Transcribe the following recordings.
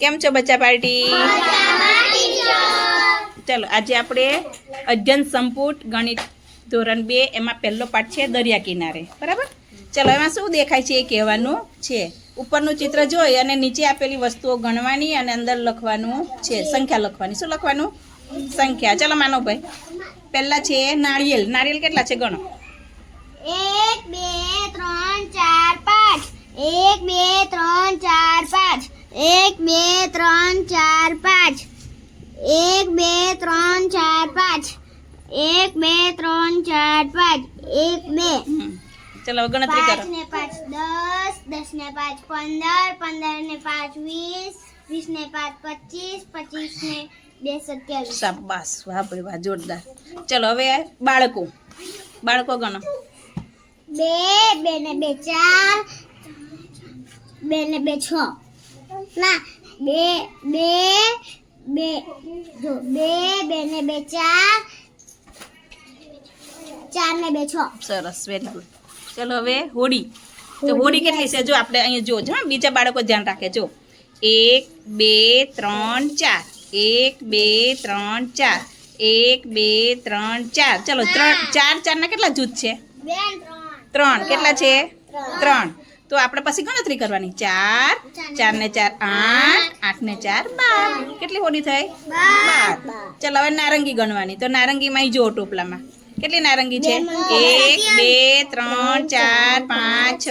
કેમ છો બચ્ચા પાર્ટી? ચલો, આજે આપણે અધ્યયન સંપુટ ગણિત ધોરણ બે, એમાં પહેલો પાઠ છે દરિયા કિનારે. બરાબર? ચલો, એમાં શું દેખાય છે એ કહેવાનું છે. ઉપરનું ચિત્ર જોઈ અને નીચે આપેલી વસ્તુઓ ગણવાની અને અંદર લખવાનું છે. સંખ્યા લખવાની. શું લખવાનું? સંખ્યા. ચલો, માનો ભાઈ. પહેલા છે નાળિયેર. નાળિયેર કેટલા છે? ગણો. એક, બે, ત્રણ, ચાર, પાંચ. એક, બે, ત્રણ, ચાર, પાંચ. એક બે ત્રણ ચાર પાંચ એક બે ત્રણ ચાર પાંચ એક બે ત્રણ ચાર પાંચ એક બે હમ. ચલો હવે ગણતરી પાંચ કરો ને પાંચ દસ દસ ને પાંચ પંદર પંદર ને પાંચ વીસ વીસ ને પાંચ પચીસ પચીસ ને બે સત્યાવીસ શાબાશ વાહ ભાઈ વાહ જોરદાર ચલો હવે બાળકો બાળકો ગણો બે બે ને બે ચાર બે ને બે છ ના બે બે બે જો બે બે ને બે ચાર ચાર ને બે છ સરસ વેરી ગુડ ચલો હવે હોળી. તો હોળી કેટલી છે? જો આપણે અહીંયા જો હા બીજા બાળકો ધ્યાન રાખે. જો એક બે ત્રણ ચાર. એક બે ત્રણ ચાર. એક બે ત્રણ ચાર. ચલો ત્રણ ચાર ચારના કેટલા જૂથ છે? બે ને ત્રણ. ત્રણ. કેટલા છે? ત્રણ. તો આપણે પછી ગણતરી કરવાની. ચાર ચાર ને ચાર, આઠ આઠ ને ચાર, બાર. કેટલી હોળી થઈ? બાર. ચાલો, હવે નારંગી ગણવાની. તો નારંગીમાં જુઓ ટોપલામાં. કેટલી નારંગી છે? એક, બે, ત્રણ, ચાર, પાંચ, છ,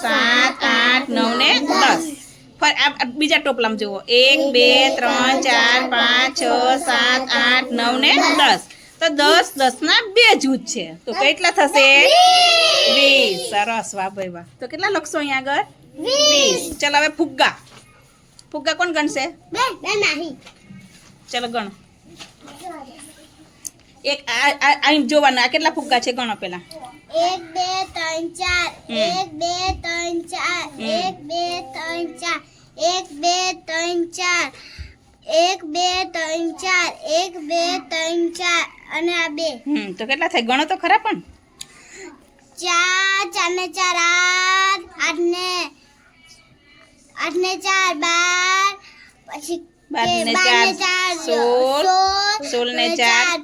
સાત, આઠ નવ ને દસ બીજા ટોપલામાં જુઓ. એક, બે, ત્રણ, ચાર, પાંચ, છ, સાત, આઠ નવ ને દસ. તો દસ દસ ના બે જૂથ છે. તો કેટલા થશે? વીસ. સરસ વાહ ભાઈ વાહ. તો કેટલા લખશો અહીંયા આગળ? વીસ. ચલો હવે ફુગ્ગા. ફુગ્ગા કોણ ગણશે? બે બે નહીં. ચલો ગણો. એક આ આ- અહીં જોવાના. આ કેટલા ફુગ્ગા છે? ગણો પેલા એક બે ત્રણ ચાર. હમ. એક બે ત્રણ ચાર. હમ. એક બે ત્રણ ચાર. એક બે ત્રણ ચાર. એક બે ત્રણ ચાર. એક બે ત્રણ ચાર અને આ બે. હમ તો કેટલા થાય? ગણો તો ખરા પણ. ચાર ચાર ને ચાર આઠ. આઠ ને આઠ ને ચાર બાર. પછી બાર ને ચાર, સોળ, સોળ. ને ચાર,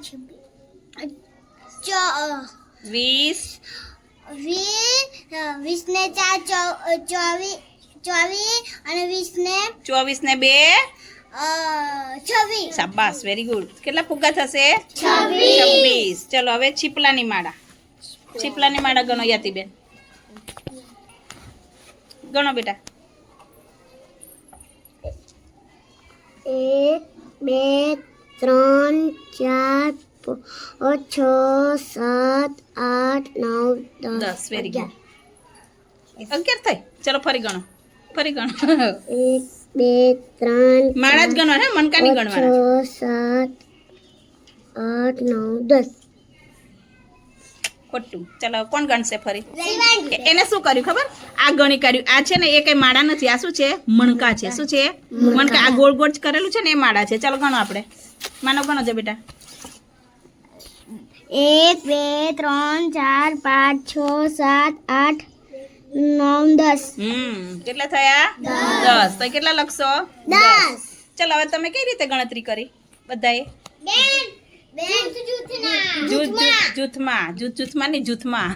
વીસ. વીસ વીસ ને ચાર ચોવીસ ચોવીસ અને વીસ ને ચોવીસ ને બે. છવ્વીસ શાબાશ વેરી ગુડ કેટલા ફુગ્ગા થશે છવ્વીસ છવ્વીસ ચલો હવે છીપલાની માળા છીપલાની માળા ગણો યાતીબેન ગણો બેટા એક બે ત્રણ ચાર પાંચ છ સાત આઠ નવ દસ વેરી ગુડ અગિયાર થઈ ચલો ફરી ગણો ફરી ગણો એક બે ત્રણ માળા જ ગણવા ને મનકા નહીં ગણવાના છ સાત આઠ નવ દસ. ખોટું. ચલો કોણ ગણશે ફરી? એને શું કર્યું ખબર? આ ગણી કર્યું. આ છે ને એ કઈ માળા નથી આ શું છે? મણકા છે. શું છે? મણકા. આ ગોળ ગોળ કરેલું છે ને એ માળા છે. ચલો ગણો આપણે. માનો ગણો છે બેટા. એક બે ત્રણ ચાર પાંચ છ સાત આઠ નવ દસ. હમ કેટલા થયા? દસ. તો કેટલા લખશો? દસ. ચલો હવે તમે કઈ રીતે ગણતરી કરી? બધાએ? જૂથમાં. જૂથ જૂથમાં નહીં જૂથમાં.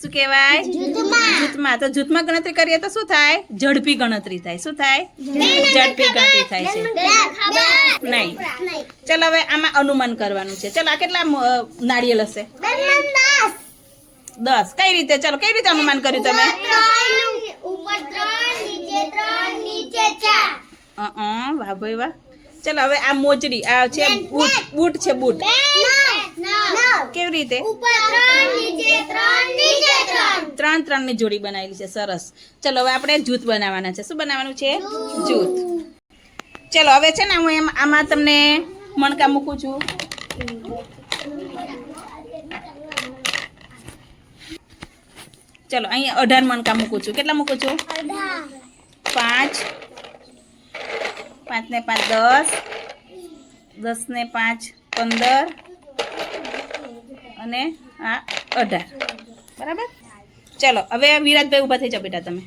શું કહેવાય? જૂથમાં. જૂથમાં. તો જૂથમાં ગણતરી કરીએ તો શું થાય? ઝડપી ગણતરી થાય. શું થાય? ઝડપી ગણતરી થાય છે. નહીં. ચલો હવે આમાં અનુમાન કરવાનું છે. ચલો આ કેટલા નાળિયેર હશે? દસ. કઈ રીતે? ચાલો કઈ રીતે અનુમાન કર્યું તમે? વાહ ભાઈ વાહ. ચાલો હવે આ મોજડી આ છે બૂટ બૂટ છે બૂટ. કેવી રીતે? ત્રણ ત્રણની જોડી બનાવેલી છે સરસ. ચલો હવે આપણે જૂથ બનાવવાના છે. શું બનાવવાનું છે? જૂથ. ચલો હવે છે ને હું એમ આમાં તમને મણકા મૂકું છું. ચલો, અહીંયા અઢાર મણકા મૂકું છું. કેટલા મૂકું છું? પાંચ. પાંચ ને પાંચ દસ. દસ ને પાંચ પંદર. અને આ અઢાર. બરાબર? ચલો, હવે વિરાજભાઈ ઊભા થઈ જાઓ બેટા તમે.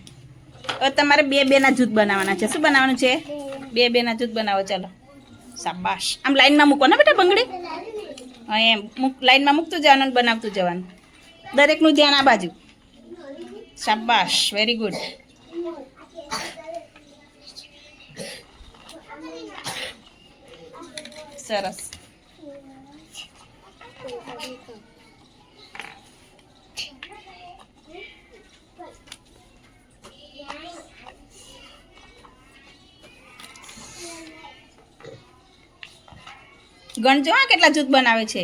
હવે તમારે બે બેના જૂથ બનાવવાના છે. શું બનાવવાનું છે? બે બેના જૂથ બનાવો, ચાલો. શાબાશ. આમ લાઈનમાં મૂકો ને બેટા બંગડી? એમ. મૂક, લાઈનમાં મૂકતું જવાનું બનાવતું જવાનું. દરેકનું ધ્યાન આ બાજુ. શાબાશ વેરી ગુડ સરસ ગણજો હા કેટલા જૂથ બનાવે છે?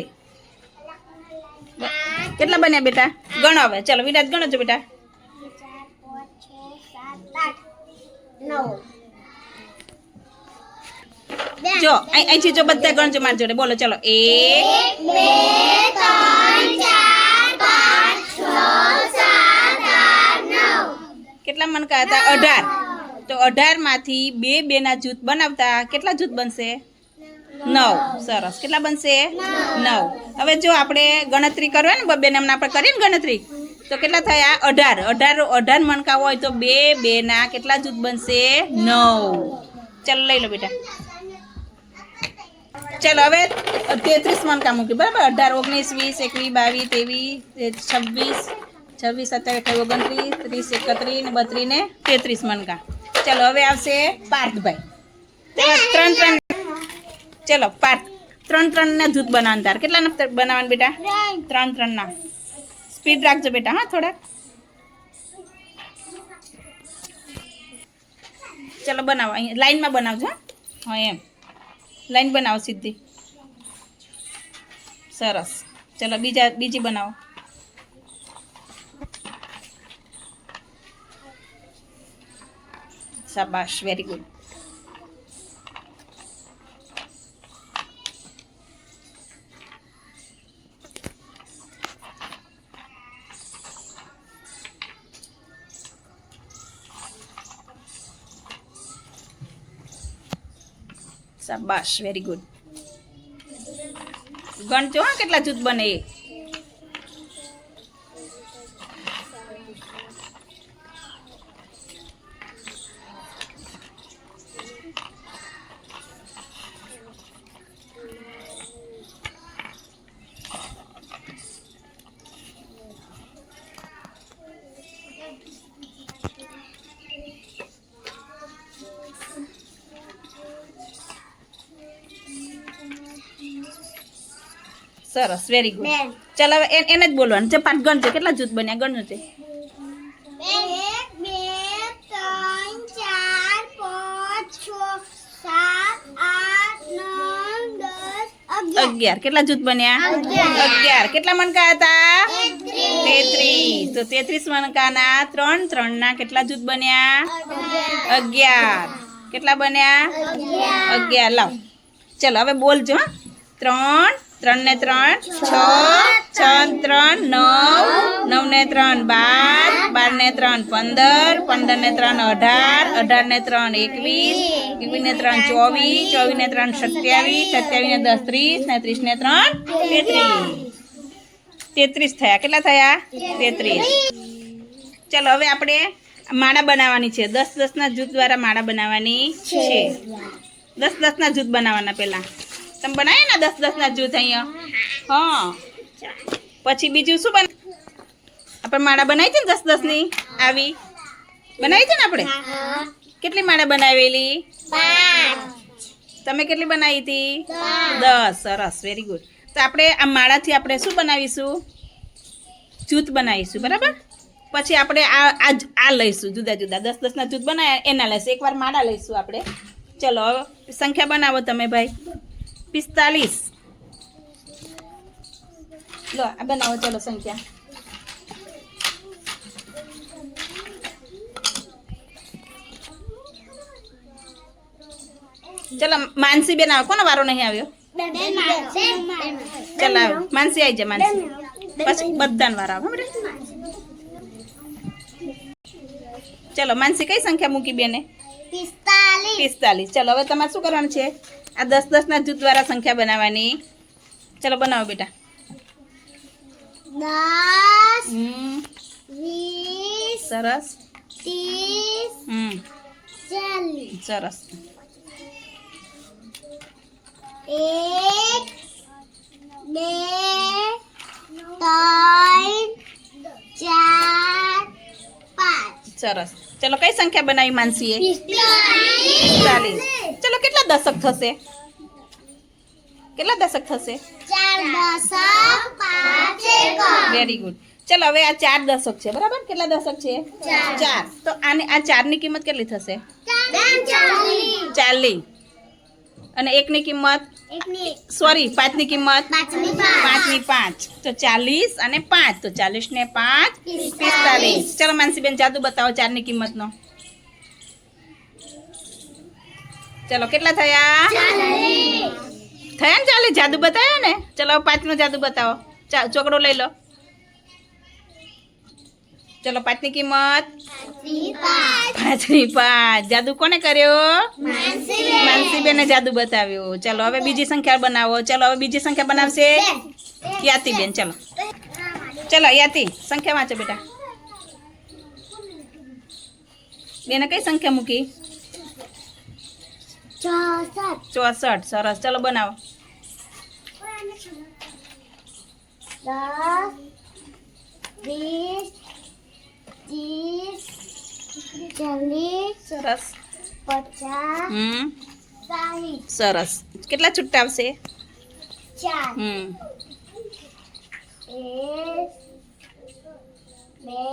કેટલા બન્યા બેટા? ગણો હવે. ચાલો વિરાજ ગણો છો બેટા ચાર પાંચ છ સાત આઠ નવ જો અહીં અહીંથી જો બધા ગણજો મારી જોડે. બોલો ચલો. એક બે ત્રણ ચાર પાંચ છ સાત આઠ નવ. કેટલા મણકા હતા? અઢાર. તો અઢારમાંથી બે બેના જૂથ બનાવતા કેટલા જૂથ બનશે? નવ. સરસ. કેટલા બનશે? નવ. હવે જો આપણે ગણતરી કરવા ને બબે નામના આપણે કરીએ ને ગણતરી? તો કેટલા થયા? અઢાર. અઢાર અઢાર મણકા હોય તો બે બેના કેટલા જૂથ બનશે? નવ. ચાલ લઈ લો બેટા. ચાલો હવે તેત્રીસ મણકા મૂકી બરાબર? અઢાર, ઓગણીસ, વીસ, એકવીસ, બાવીસ, ત્રેવીસ, છવ્વીસ છવ્વીસ સત્તાવીસ અઠાવીસ ઓગણત્રીસ, ત્રીસ, એકત્રીસ ને બત્રીસ ને તેત્રીસ મણકા. ચાલો હવે આવશે પાર્થભાઈ. ત્રણ ત્રણ. ચલો, પાર્થ. ત્રણ ત્રણના જૂથ બનાવવાનું તાર. કેટલાના બનાવવાનું બેટા? ત્રણ ત્રણના સ્પીડ રાખજો બેટા, હા થોડાક ચલો બનાવો, અહીંયા લાઈનમાં બનાવજો, હા? એમ. લાઈન બનાવો સીધી. સરસ. ચલો, બીજા, બીજી બનાવો. શાબાશ વેરી ગુડ શાબાશ વેરી ગુડ ગણજો હા કેટલા જૂથ બને એ. સરસ વેરી ગુડ. ચાલો હવે એને જ બોલવાનું છે. પાંચ ગણજો કેટલા જૂથ બન્યા? ગણજો છે. અગિયાર. કેટલા જૂથ બન્યા? અગિયાર. કેટલા મણકા હતા? તેત્રીસ. તો તેત્રીસ મણકાના ત્રણ ત્રણના કેટલા જૂથ બન્યા? અગિયાર. કેટલા બન્યા? અગિયાર. અગિયાર. લાવ. ચલો હવે બોલજો હા. ત્રણ ત્રણ ને ત્રણ, છ છ, ત્રણ, નવ નવ ને ત્રણ, બાર બાર ને ત્રણ, પંદર પંદર ને ત્રણ, અઢાર અઢાર ને ત્રણ, એકવીસ એકવીસ ને ત્રણ, ચોવીસ ચોવીસ ને ત્રણ, સત્યાવીસ સત્યાવીસ ને દસ, ત્રીસ ને ત્રીસ ને ત્રણ, તેત્રીસ. તેત્રીસ થયા. કેટલા થયા? તેત્રીસ. ચલો, હવે આપણે માળા બનાવવાની છે. દસ દસના જૂથ દ્વારા માળા બનાવવાની છે. દસ દસના જૂથ બનાવવાના પહેલા. તમે બનાવ્યા ને દસ દસના જૂથ અહીંયા? હા. પછી બીજું શું બન આપણે માળા બનાવી હતી ને દસ દસની? આવી. બનાવી હતી ને આપણે? કેટલી માળા બનાવેલી? તમે કેટલી બનાવી હતી? દસ. સરસ. વેરી ગુડ તો આપણે આ માળાથી આપણે શું બનાવીશું? જૂથ બનાવીશું. બરાબર? પછી આપણે આ આ લઈશું. જુદા જુદા. દસ દસના જૂથ બનાવ્યા. એના લઈશું. એકવાર માળા લઈશું આપણે. ચલો સંખ્યા બનાવો તમે ભાઈ. પિસ્તાલીસ. લો આ બનાવો ચલો સંખ્યા. ચલો માનસી બેન આવે. કોનો વારો નહીં આવ્યો? ચાલો આવ્યો માનસી આવી જાય માનસી. પછી બધાને વાર આવે ચલો માનસી કઈ સંખ્યા મૂકી બેને? પિસ્તાલીસ. ચલો હવે તમારે શું કરવાનું છે? આ દસ દસના જૂથ દ્વારા સંખ્યા બનાવવાની ચલો બનાવો બેટા દસ હમ વીસ સરસ ત્રીસ હમ ચાલીસ સરસ એક બે ત્રણ ચાર પાંચ સરસ. ચલો કઈ સંખ્યા બનાવી માનસીએ? ચાલીસ ચલો કેટલા દશક થશે? કેટલા દશક થશે? વેરી ગુડ ચલો હવે આ ચાર દશક છે બરાબર? કેટલા દશક છે? ચાર. ચાર. તો આને આ ચારની કિંમત કેટલી થશે? ચાલી અને એકની કિંમત? સોરી પાંચની કિંમત? પાંચની પાંચ. તો ચાલીસ અને પાંચ. તો ચાલીસ ને પાંચ પિસ્તાલીસ. ચલો માનસીબેન જાદુ બતાવો ચારની કિંમતનો. ચલો કેટલા થયા? થયા ને ચાલીસ? જાદુ બતાવ્યો ને? ચલો પાંચનો જાદુ બતાવો. ચોકડો લઈ લો. ચલો પાંચની કિંમત? પાંચની પાંચ. જાદુ કોને કર્યો? માનસીબેને. જાદુ બતાવ્યો. ચલો હવે બીજી સંખ્યા બનાવો. ચલો હવે બીજી સંખ્યા બનાવશે. યાતીબેન ચલો. ચલો યાતી. સંખ્યા વાંચો બેટા. બેને કઈ સંખ્યા મૂકી? ચોસઠ. સરસ. ચલો બનાવો. દસ વીસ ત્રીસ ચાલીસ સરસ પચાસ હમ સરસ કેટલા છૂટા આવશે ચાર હમ એક બે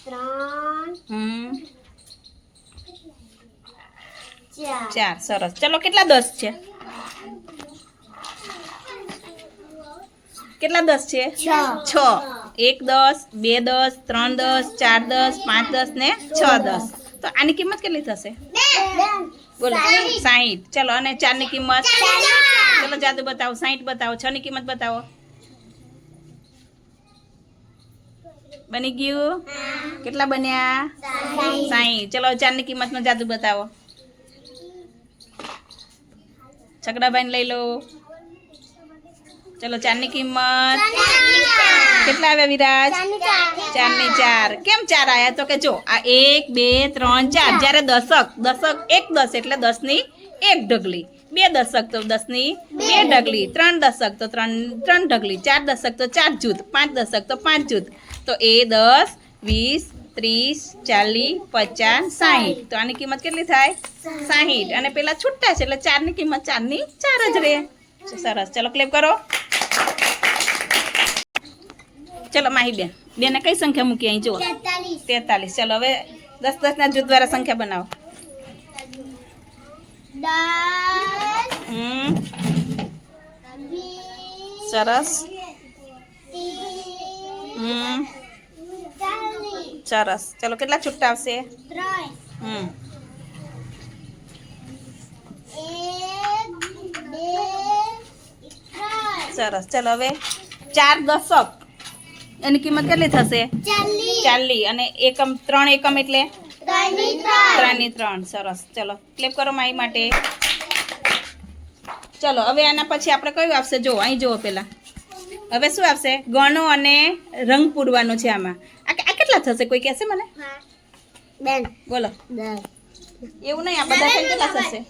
ત્રણ હમ ચાર ચાર સરસ ચલો કેટલા દસ છે કેટલા દસ છે? છ. છ. એક દસ બે દસ ત્રણ દસ ચાર દસ પાંચ દસ ને છ દસ. તો આની કિંમત કેટલી થશે? બોલો. સાહીઠ. ચલો અને ચારની કિંમત? ચલો જાદુ બતાવો. સાહીઠ બતાવો. છ ની કિંમત બતાવો. બની ગયું? કેટલા બન્યા? સાહીઠ. ચલો ચારની કિંમતનો જાદુ બતાવો. છકડાભાઈ લઈ લો. ચલો ચારની કિંમત. કેટલા આવ્યા વિરાજ? ચાર. ની ચાર. કેમ ચાર આયા? તો કે જો આ એક બે ત્રણ ચાર. જ્યારે દશક દશક એક દસ એટલે દસની એક ઢગલી. બે દશક તો દસની બે ઢગલી. ત્રણ દશક તો ત્રણ ત્રણ ઢગલી. ચાર દશક તો ચાર જૂથ. પાંચ દશક તો પાંચ જૂથ. તો એ દસ વીસ ત્રીસ ચાલીસ પચાસ સાહીઠ. તો આની કિંમત કેટલી થાય? સાહીઠ. અને પેલા છૂટા છે એટલે ચારની કિંમત ચારની ચાર જ રહે. સરસ. ચલો ક્લેપ કરો. ચલો માહી બેન બેને કઈ સંખ્યા મૂકી અહીં જુઓ. તેતાલીસ. ચલો હવે દસ દસ ના જૂથ દ્વારા સંખ્યા બનાવો. સરસ. સરસ. ચલો કેટલા છૂટા આવશે? હમ. સરસ. ચલો હવે ચાર દશક. એની કિંમત કેટલી થશે? ચાલી અને એકમ ત્રણ એકમ એટલે? ત્રણની ત્રણ. સરસ. ચલો ક્લેપ કરો માઈ માટે. ચલો હવે આના પછી આપણે કયું આવશે જો અહીં જુઓ પેલા હવે શું આવશે ગણો અને રંગ પૂરવાનો છે આમાં. આ કેટલા થશે? કોઈ કહેશે મને? બેન. બોલો. એવું નહીં આ બધા કેટલા થશે?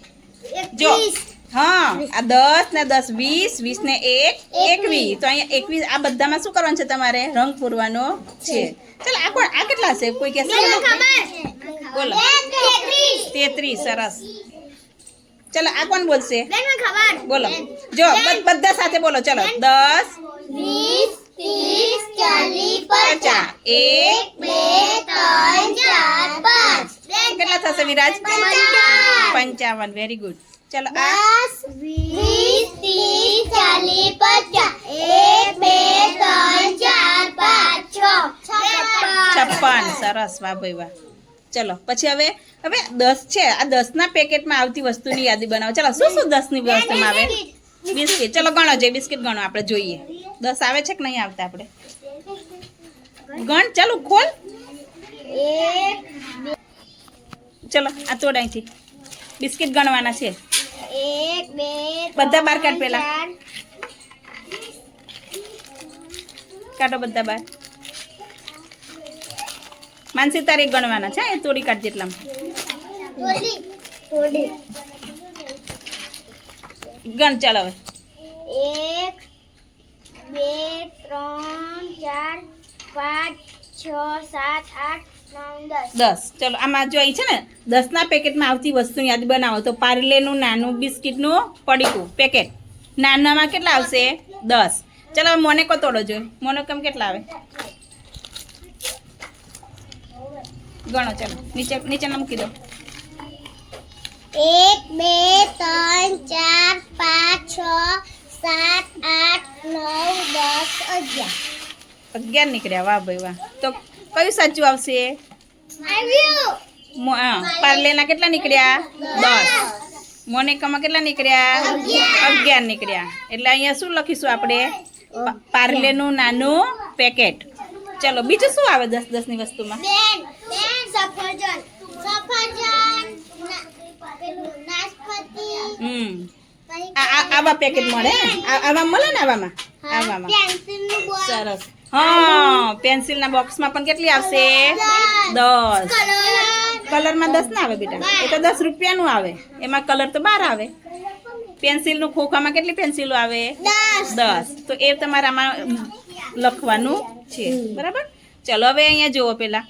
જો. હા આ દસ ને દસ વીસ વીસ ને એક એકવીસ. તો અહીંયા એકવીસ આ બધામાં શું કરવાનું છે તમારે? રંગ પૂરવાનો છે. ચાલો આ કોણ? આ કેટલા છે? કોઈ કહેશે બોલો તેત્રીસ. સરસ. ચલો આ કોણ બોલશે? બોલો. જો બધા સાથે બોલો. ચલો દસ વીસ ત્રીસ ચાલીસ પચાસ. એક બે ત્રણ ચાર પાંચ. કેટલા થશે વિરાજ? પંચાવન. વેરી ગુડ ચલો દસ વીસ ત્રીસ ચાલીસ પચાસ. એક બે ત્રણ ચાર પાંચ છ. છપ્પન. સરસ વાહ ભાઈ વાહ. ચલો પછી હવે હવે દસ છે. આ દસના પેકેટમાં આવતી વસ્તુની યાદી બનાવો. ચલો શું શું દસની વસ્તુમાં આવે? બિસ્કિટ. ચલો ગણો જે બિસ્કિટ ગણો આપણે જોઈએ. દસ આવે છે કે નહીં આવતા આપણે? ગણ ચાલો ખોલ. ચલો આ તોડ અહીંથી. બિસ્કિટ ગણવાના છે. એક બે બધા બાર કાઢ પેલા. કાઢો બધા બાર. માનસી તારીખ ગણવાના છે એ તોડી કાઢ થોડી ગણ ચાલો હવે. એક બે ત્રણ ચાર પાંચ છ સાત આઠ દસ. ચલો આમાં જો અહીં છે ને દસના પેકેટમાં આવતી વસ્તુની યાદ બનાવો. તો પાર્લેનું નાનું બિસ્કિટનું પડીકું પેકેટ. નાનામાં કેટલા આવશે? દસ. ચલો હવે મોનેકો તોડો જોઈએ મોનેકમ કેટલા આવે? ગણો ચલો. નીચે નીચેના મૂકી દો. એક બે ત્રણ ચાર પાંચ છ સાત આઠ નવ દસ અગિયાર. અગિયાર નીકળ્યા. વાહ ભાઈ વાહ. તો કયું સાચું આવશે? પાર્લેના કેટલા નીકળ્યા? દસ. મોનિકામાં કેટલા નીકળ્યા? અગિયાર નીકળ્યા. એટલે અહીંયા શું લખીશું આપણે? પાર્લેનું નાનું પેકેટ. ચલો બીજું શું આવે દસ દસની વસ્તુમાં? બેન બેન સફરજન. સફરજન ના- પેલું નાશપતિ. હમ. આ આ- આવા પેકેટ મળે આવા મળે ને આવામાં? આવામાં. સરસ. હા પેન્સિલના બોક્સમાં પણ કેટલી આવશે? દસ. કલર કલરમાં દસ ના આવે બેટા. એ તો દસ રૂપિયાનું આવે. એમાં કલર તો બાર આવે. પેન્સિલનું ખોખામાં કેટલી પેન્સિલો આવે? દસ. દસ. તો એ તમારામાં લખવાનું છે. બરાબર? ચલો હવે અહીંયા જુઓ પેલા.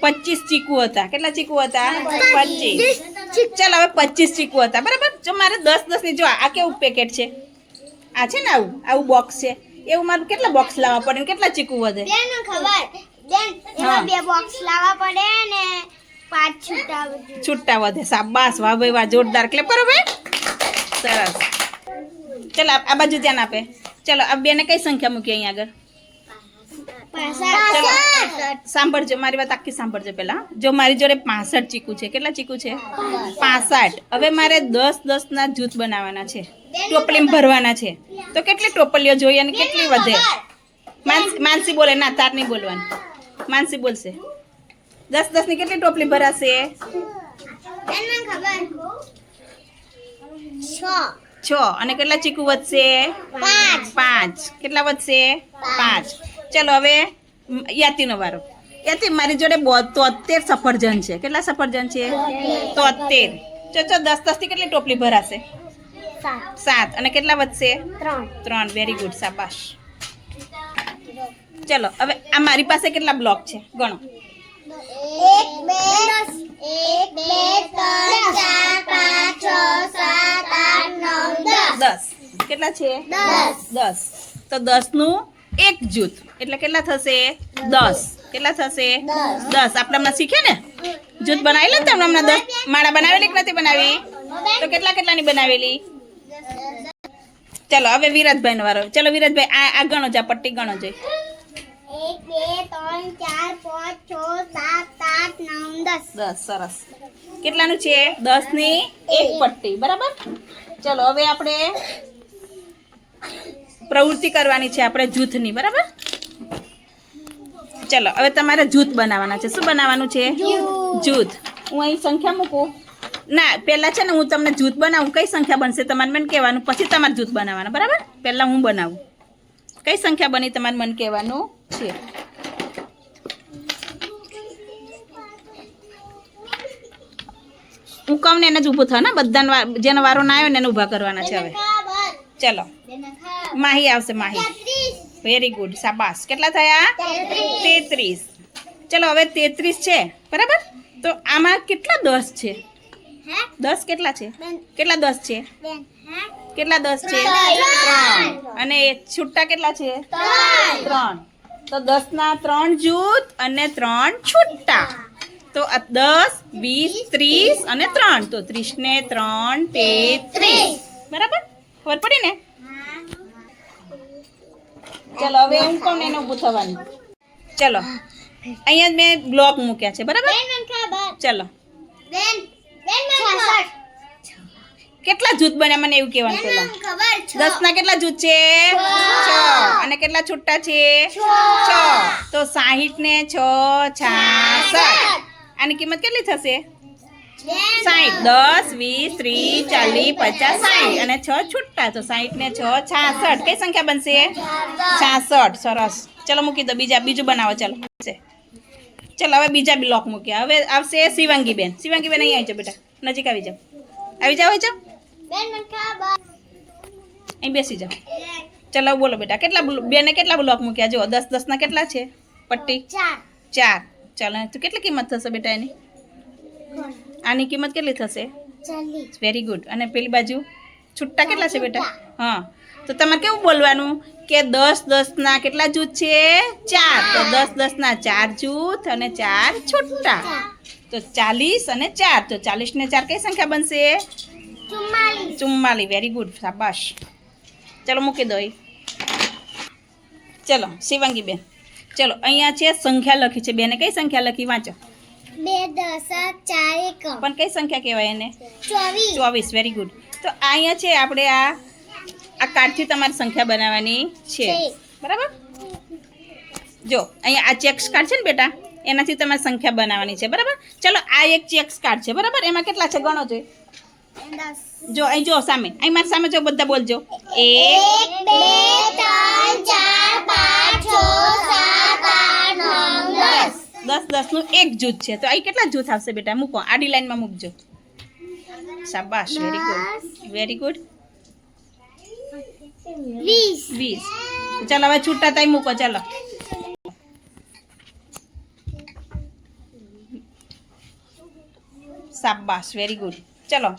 પચીસ ચીકુ હતા. કેટલા ચીકુ હતા? પચીસ. ચાલો હવે પચીસ ચીકુ હતા. બરાબર? જો મારે દસ દસની જો આ કેવું પેકેટ છે? આ છે ને આવું? આવું બોક્સ છે. એવું મારું કેટલા બોક્સ લાવવા પડે ને કેટલા ચીકુ વધે? બેન ખબર? બેન એમાં બે બોક્સ લાવવા પડે ને પાંચ છૂટા વધે. છૂટા વધે સાબાસ વાહ ભાઈ વાહ જોરદાર. ક્લેપ કરો ભાઈ સરસ. ચલો આ બાજુ ધ્યાન આપે. ચલો આ બેને કઈ સંખ્યા મૂકી અહીંયા આગળ? સાંભળજો મારી વાત આખી સાંભળજો પેલા જો મારી જોડે પાસઠ ચીકુ છે કેટલા ચીકુ છે? પાસઠ. હવે મારે દસ દસના જૂથ બનાવવાના છે ટોપલી ભરવાના છે. તો કેટલી ટોપલીઓ જોઈએ અને કેટલી વધે? માનસી બોલે ના તાર નહીં બોલવાની. માનસી બોલશે દસ દસની કેટલી ટોપલી ભરાશે? છ. અને કેટલા ચીકુ વધશે? પાંચ. કેટલા વધશે? પાંચ. ચલો હવે યાતિનો વારો. યાતિ મારી જોડે તોતેર સફરજન છે. કેટલા સફરજન છે? તોતેર. ચો ચો દસ દસથી કેટલી ટોપલી ભરાશે? સાત. અને કેટલા વધશે? ત્રણ. વેરી ગુડ શાબાશ. ચલો હવે આ મારી પાસે કેટલા બ્લોક છે? ગણો. એક બે એક બે ત્રણ ચાર પાંચ છ સાત આઠ નવ દસ. દસ. કેટલા છે? દસ. દસ. તો દસનું એક જૂથ. એટલે કેટલા થશે? દસ. કેટલા થશે? દસ. આપણે હમણાં શીખે ને? જૂથ બનાવેલી ને તમને હમણાં દસ? માળા બનાવેલી કે નથી બનાવી? તો કેટલા કેટલાની બનાવેલી? ચલો હવે વિરાજભાઈનો વારો. ચલો વિરાજભાઈ આ આ ગણો જા પટ્ટી ગણો જોઈ એક બે ત્રણ ચાર પાંચ છ સાત આઠ નવ દસ. દસ સરસ. કેટલાનું છે? દસની એક પટ્ટી. બરાબર? ચલો હવે આપણે પ્રવૃત્તિ કરવાની છે આપણે જૂથની બરાબર? ચલો હવે તમારે જૂથ બનાવવાના છે. શું બનાવવાનું છે? જૂથ. હું અહીં સંખ્યા મૂકું? ના પહેલાં છે ને હું તમને જૂથ બનાવું. કઈ સંખ્યા બનશે તમારે મને કહેવાનું? પછી તમારે જૂથ બનાવવાના બરાબર? પહેલાં હું બનાવું. કઈ સંખ્યા બની તમારે મને કહેવાનું છે? હું કહું ને એને જ ઊભું થયો ને બધાને જેનો વારો ના આવ્યો ને એને ઊભા કરવાના છે હવે. ચલો. માહી આવશે માહી. વેરી ગુડ શાબાશ. કેટલા થયા? તેત્રીસ. ચલો હવે તેત્રીસ છે. બરાબર? તો આમાં કેટલા દસ છે? દસ કેટલા છે? કેટલા દસ છે? કેટલા દસ છે? ત્રણ. અને છૂટા કેટલા છે? ત્રણ. તો દસ ના ત્રણ જૂથ અને ત્રણ છૂટા. તો આ દસ વીસ ત્રીસ અને ત્રણ. તો ત્રીસ ને ત્રણ તેત્રીસ. બરાબર? ખબર પડી ને? ચલો હવે હું ને એને ઊભું થવાનું ચલો. અહીંયા જ મેં બ્લોક મૂક્યા છે બરાબર? બેન ચલો. કેટલા જૂથ બન્યા મને એવું કહેવાનું બેન પેલા મને ખબર છ. દસ ના કેટલા જૂથ છે? છ. અને કેટલા છૂટા છે? છ. તો સાહીઠ ને છ છાસઠ. આની કિંમત કેટલી થશે? સાહીઠ દસ વીસ ત્રીસ ચાલીસ પચાસ સાઠ અને છ છૂટતા તો સાઠ ને છ છાસઠ. કઈ સંખ્યા બનશે? છાસઠ. સરસ. ચલો મૂકી દો. બીજા બીજું બનાવો. ચલો. ચલો હવે બીજા બ્લોક મૂક્યા હવે આવશે શિવાંગી બેન શિવાંગી બેન અહીં આવી જાઓ બેટા. નજીક આવી જાઓ. આવી જાઓ આવી જાઓ. અહીં બેસી જાઓ. ચલો બોલો બેટા. કેટલા બેને કેટલા બ્લોક મૂક્યા? જો દસ દસના કેટલા છે? પટ્ટી? ચાર. ચાર. ચાલો તો કેટલી કિંમત થશે બેટા એની? આની કિંમત કેટલી થશે? વેરી ગુડ અને પેલી બાજુ? છુટ્ટા કેટલા છે બેટા? હા. તો તમારે કેવું બોલવાનું? કે દસ દસના કેટલા જૂથ છે? ચાર. તો દસ દસના ચાર જૂથ અને ચાર છુટ્ટા તો ચાલીસ અને ચાર. તો ચાલીસ ને ચાર કઈ સંખ્યા બનશે? ચુમ્માલીસ. વેરી ગુડ શાબાશ. ચલો મૂકી દો. ચલો શિવાંગી બેન. ચલો અહીંયા છે સંખ્યા લખી છે. બેને કઈ સંખ્યા લખી? વાંચો. બે દસ ચાર એકમ. પણ કઈ સંખ્યા કહેવાય એને? ચોવીસ. ચોવીસ વેરી ગુડ તો અહીંયા છે આપણે આ આ કાર્ડથી તમારે સંખ્યા બનાવવાની છે. બરાબર? જો અહીંયા આ ચેક્સ કાર્ડ છે ને બેટા એનાથી તમારે સંખ્યા બનાવવાની છે. બરાબર? ચલો આ એક ચેક્સ કાર્ડ છે. બરાબર? એમાં કેટલા છે? ગણો છે. જો અહીં જો સામે. અહીં મારી સામે જો બધા બોલજો. એક બે ત્રણ ચાર પાંચ છ સાત આઠ નવ દસ. દસ દસનું એક જૂથ છે. તો અહીં કેટલા જૂથ આવશે બેટા? મૂકો. આડી લાઈનમાં મૂકજો. શાબાશ. વેરી ગુડ વેરી ગુડ વીસ. ચાલો હવે છૂટા તાઈ મૂકો. ચાલો. શાબાશ. વેરી ગુડ ચલો.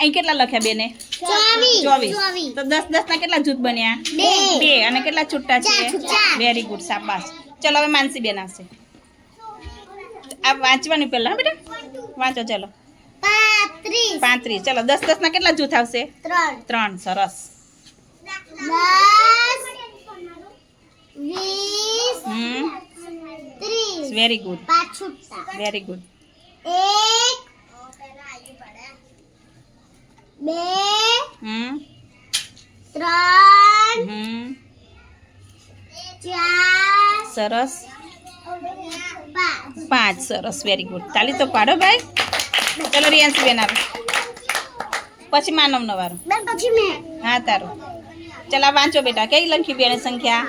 અહીં કેટલા લખ્યા બેને? ચોવીસ. તો દસ દસ ના કેટલા જૂથ બન્યા? બે. બે. અને કેટલા છૂટા છે? વેરી ગુડ શાબાશ. ચલો હવે માનસી બેન આવશે. આ વાંચવાનું પહેલા હા બેટા? વાંચો ચલો. પાંત્રીસ. ચલો દસ દસ ના કેટલા જૂથ આવશે? ત્રણ. સરસ. વેરી ગુડ વેરી ગુડ બે ત્રણ ચાર સરસ? પાંચ. સરસ વેરી ગુડ તાલી તો પાડો ભાઈ. ચલો રિયાન્સ બેન આવે. પછી માનવ મેં. હા તારું. ચલા વાંચો બેટા. કઈ લખી બેની સંખ્યા.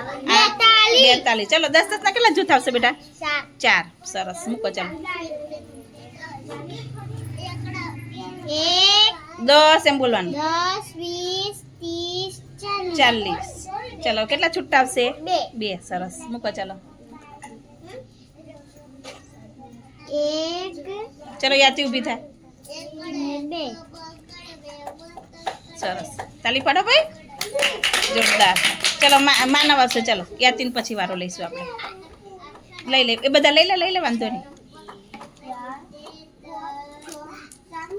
બેતાલીસ. ચલો દસ દસ ના કેટલા જૂથ આવશે બેટા? ચાર. સરસ. મૂકો ચાલો. દસ એમ બોલવાનું. દસ વીસ ત્રીસ ચાલીસ. ચાલો કેટલા છૂટા આવશે? બે. સરસ. મૂકો ચલો. ચલો યાથી ઊભી થાય. સરસ. તાલી પાડો ભાઈ. જોરદાર. ચલો મા- માનવ આવશે ચલો. યાતીન પછી વારો લઈશું આપણે. લઈ લે એ બધા લઈ લે લઈ લે વાંધો નહીં.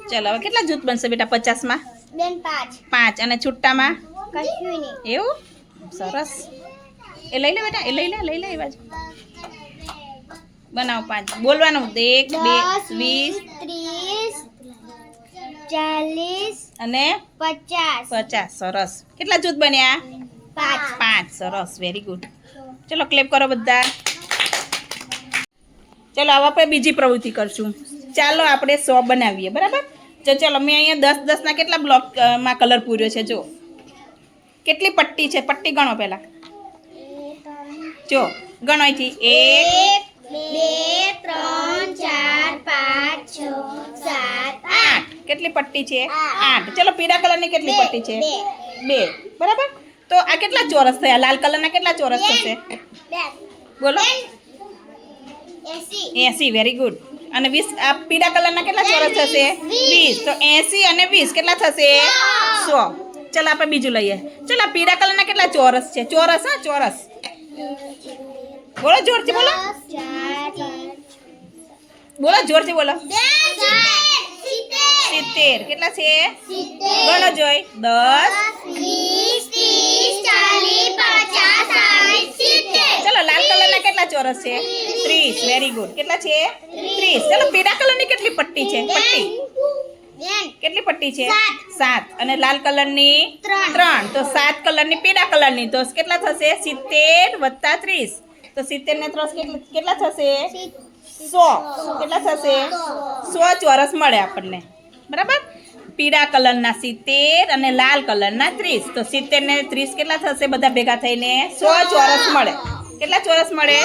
ચલો હવે કેટલા જૂથ બનશે બેટા? પચાસમાં? પાંચ. પાંચ. અને છુટ્ટામાં કશું નહીં. એવું? સરસ. એ લઈ લે બેટા એ લઈ લે લઈ લે એ બાજુ બનાવો પાંચ. બોલવાનું. એક બે વીસ. ત્રીસ ચાલીસ અને પચાસ. પચાસ. સરસ. કેટલા જૂથ બન્યા? પાંચ. પાંચ. સરસ. વેરી ગુડ ચલો ક્લેપ કરો બધા. ચલો હવે આપણે બીજી પ્રવૃત્તિ કરશું. ચાલો આપણે સો બનાવીએ. બરાબર? તો ચલો મેં અહીંયા દસ દસના કેટલા બ્લોકમાં કલર પૂર્યો છે જો કેટલી પટ્ટી છે? પટ્ટી ગણો પહેલાં. જો ગણો અહીંથી એક એક બે ત્રણ ચાર પાંચ છ સાત આઠ. આઠ. કેટલી પટ્ટી છે? આઠ. આઠ. ચલો પીળા કલરની કેટલી બે, પટ્ટી છે? બે. બે. બરાબર? તો આ કેટલા ચોરસ થયા? લાલ કલરના કેટલા ચોરસ થશે? બે. બોલો. એસી. એસી. વેરી ગુડ અને વીસ આ પીળા કલરના કેટલા ચોરસ થશે? વીસ. વીસ તો એસી અને વીસ કેટલા થશે? સો. ચલો આપણે બીજું લઈએ. ચલો, આ પીળા કલરના કેટલા ચોરસ છે? ચોરસ, હા, ચોરસ. બોલો, જોરથી બોલો. દસ ચાર બોલો, જોરથી બોલો. સિત્તેર. સિત્તેર કેટલા છે? સિત્તેર ગણો જોઈ. દસ. વીસ ત્રીસ ચાલીસ પચાસ સાઠ સિત્તેર ચલો, લાલ કલરના કેટલા ચોરસ છે? ત્રીસ. વેરી ગુડ કેટલા છે? ત્રીસ. ચલો, પીળા કલરની કેટલી પટ્ટી છે? પટ્ટી. બેન કેટલી પટ્ટી છે? સાત. અને લાલ કલરની? ત્રણ. ત્રણ. તો સાત કલરની પીળા કલરની. તો કેટલા થશે? સિત્તેર વત્તા ત્રીસ. તો સિત્તેર ને ત્રણ કેટલા કેટલા થશે? સો. કેટલા થશે? સો ચોરસ મળે આપણને. બરાબર? પીળા કલરના સિત્તેર અને લાલ કલરના ત્રીસ. તો સિત્તેર ને ત્રીસ કેટલા થશે? બધા ભેગા થઈને સો ચોરસ મળે. કેટલા ચોરસ મળે?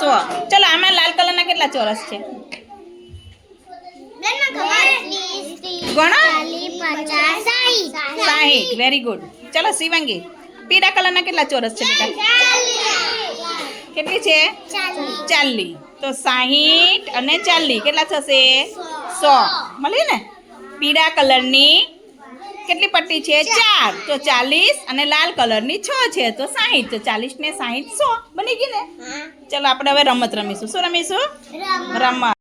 સો. ચલો આમાં લાલ કલરના કેટલા ચોરસ છે. સાહીઠ. સાહીઠ. વેરી ગુડ ચલો શિવાંગી પીળા કલરના કેટલા ચોરસ છે બેટા? કેટલી છે? ચાલી તો સાહીઠ અને ચાલી કેટલા થશે? સો. મળી ને? પીળા કલરની કેટલી પટ્ટી છે? ચાર. તો ચાલીસ અને લાલ કલરની છ છે. તો સાહીઠ. તો ચાલીસ ને સાહીઠ સો. બની ગઈ ને? ચલો આપણે હવે રમત રમીશું. શું રમીશું? રમત.